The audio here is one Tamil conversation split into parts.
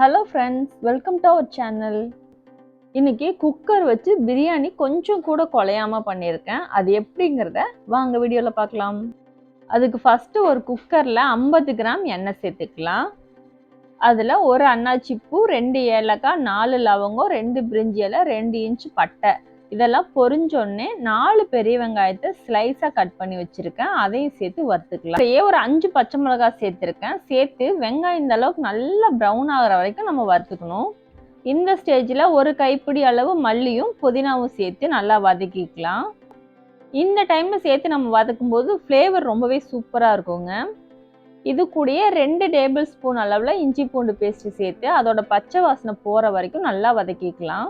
Hello friends welcome to our channel இன்னைக்கு குக்கர் வச்சு பிரியாணி கொஞ்சம் கூட குலையாம பண்ணியிருக்கேன். அது எப்படிங்கிறத வாங்க வீடியோவில் பார்க்கலாம். அதுக்கு ஃபஸ்ட்டு ஒரு குக்கரில் ஐம்பது கிராம் எண்ணெய் சேர்த்துக்கலாம். அதில் ஒரு அன்னாச்சி பூ ரெண்டு ஏலக்காய் நாலு லவங்கம் ரெண்டு பிரிஞ்சி இலை ரெண்டு இன்ச் பட்டை. இதெல்லாம் பொறிஞ்சோடனே நாலு பெரிய வெங்காயத்தை ஸ்லைஸாக கட் பண்ணி வச்சுருக்கேன். அதையும் சேர்த்து வறுத்துக்கலாம். ஏ ஒரு அஞ்சு பச்சை மிளகாய் சேர்த்துருக்கேன். சேர்த்து வெங்காயம் இந்த அளவுக்கு நல்லா ப்ரௌன் ஆகிற வரைக்கும் நம்ம வறுத்துக்கணும். இந்த ஸ்டேஜில் ஒரு கைப்பிடி அளவு மல்லியும் புதினாவும் சேர்த்து நல்லா வதக்கிக்கலாம். இந்த டைமில் சேர்த்து நம்ம வதக்கும் போது ஃப்ளேவர் ரொம்பவே சூப்பராக இருக்குங்க. இது கூடயே ரெண்டு டேபிள் ஸ்பூன் அளவில் இஞ்சி பூண்டு பேஸ்ட்டு சேர்த்து அதோட பச்சை வாசனை போகிற வரைக்கும் நல்லா வதக்கிக்கலாம்.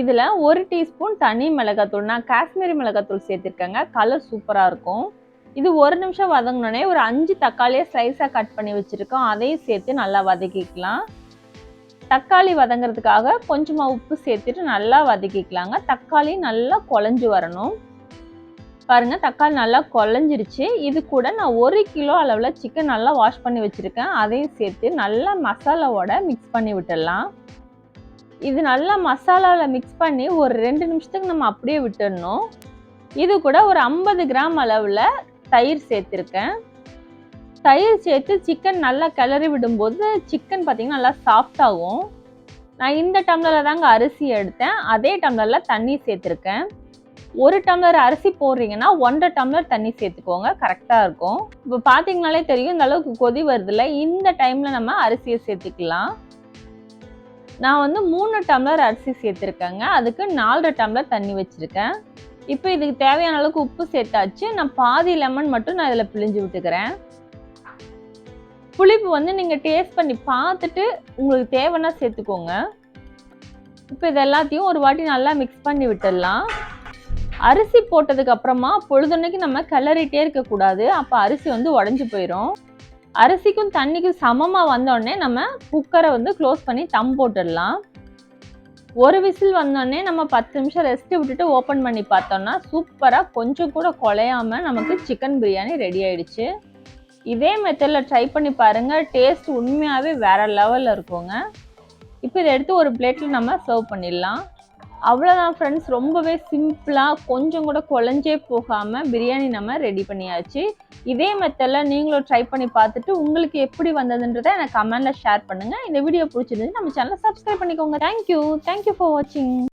இதில் ஒரு டீஸ்பூன் தனி மிளகாத்தூள் நான் காஷ்மீரி மிளகாத்தூள் சேர்த்துருக்கேங்க. கலர் சூப்பராக இருக்கும். இது ஒரு நிமிஷம் வதங்கினோடனே ஒரு அஞ்சு தக்காளியை ஸ்லைஸாக கட் பண்ணி வச்சுருக்கோம். அதையும் சேர்த்து நல்லா வதக்கிக்கலாம். தக்காளி வதங்கிறதுக்காக கொஞ்சமாக உப்பு சேர்த்துட்டு நல்லா வதக்கிக்கலாங்க. தக்காளி நல்லா குழஞ்சி வரணும். பாருங்கள் தக்காளி நல்லா குழஞ்சிருச்சு. இது கூட நான் ஒரு கிலோ அளவில் சிக்கன் நல்லா வாஷ் பண்ணி வச்சுருக்கேன். அதையும் சேர்த்து நல்லா மசாலாவோட மிக்ஸ் பண்ணி விட்டுடலாம். இது நல்லா மசாலாவில் மிக்ஸ் பண்ணி ஒரு ரெண்டு நிமிஷத்துக்கு நம்ம அப்படியே விட்டுடணும். இது கூட ஒரு ஐம்பது கிராம் அளவில் தயிர் சேர்த்துருக்கேன். தயிர் சேர்த்து சிக்கன் நல்லா கிளறி விடும்போது சிக்கன் பார்த்திங்கன்னா நல்லா சாஃப்டாகும் நான் இந்த டம்ளரில் தாங்க அரிசி எடுத்தேன். அதே டம்ளரில் தண்ணி சேர்த்துருக்கேன். ஒரு டம்ளர் அரிசி போடுறீங்கன்னா ஒன்றரை டம்ளர் தண்ணி சேர்த்துக்கோங்க. கரெக்டாக இருக்கும். இப்போ பார்த்தீங்கனாலே தெரியும் இந்த அளவுக்கு கொதி வருதுல்ல. இந்த டைமில் நம்ம அரிசியை சேர்த்துக்கலாம். நான் வந்து மூணு டம்ளர் அரிசி சேர்த்துருக்கேங்க. அதுக்கு நாலரை டம்ளர் தண்ணி வச்சுருக்கேன். இப்போ இதுக்கு தேவையான அளவுக்கு உப்பு சேர்த்தாச்சு. நான் பாதி லெமன் மட்டும் நான் இதில் பிழிஞ்சு விட்டுக்கிறேன். புளிப்பு வந்து நீங்கள் டேஸ்ட் பண்ணி பார்த்துட்டு உங்களுக்கு தேவைன்னா சேர்த்துக்கோங்க. இப்போ இது எல்லாத்தையும் ஒரு வாட்டி நல்லா மிக்ஸ் பண்ணி விட்டுடலாம். அரிசி போட்டதுக்கு அப்புறமா பொழுதுன்னைக்கு நம்ம கிளறிட்டே இருக்கக்கூடாது. அப்போ அரிசி வந்து உடஞ்சி போயிடும் அரிசிக்கும் தண்ணிக்கும் சமமாக வந்தோடனே நம்ம குக்கரை வந்து க்ளோஸ் பண்ணி தம் போட்டுடலாம். ஒரு விசில் வந்தோடனே நம்ம பத்து நிமிஷம் ரெஸ்ட்டு விட்டுட்டு ஓப்பன் பண்ணி பார்த்தோம்னா சூப்பராக கொஞ்சம் கூட குலையாமல் நமக்கு சிக்கன் பிரியாணி ரெடி ஆயிடுச்சு. இதே மெத்தடில் ட்ரை பண்ணி பாருங்கள் டேஸ்ட் உண்மையாகவே வேற லெவலில் இருக்குங்க. இப்போ இதை எடுத்து ஒரு பிளேட்டில் நம்ம சர்வ் பண்ணிடலாம். அவ்வளோதான் ஃப்ரெண்ட்ஸ் ரொம்பவே சிம்பிளாக கொஞ்சம் கூட குழஞ்சே போகாமல் பிரியாணி நம்ம ரெடி பண்ணியாச்சு. இதே மெத்தடில் நீங்களும் ட்ரை பண்ணி பார்த்துட்டு உங்களுக்கு எப்படி வந்ததுன்றதை எனக்கு கமெண்டில் ஷேர் பண்ணுங்கள் இந்த வீடியோ பிடிச்சிருந்து நம்ம சேனலை சப்ஸ்கிரைப் பண்ணிக்கோங்க. தேங்க்யூ தேங்க்யூ ஃபார் வாட்சிங்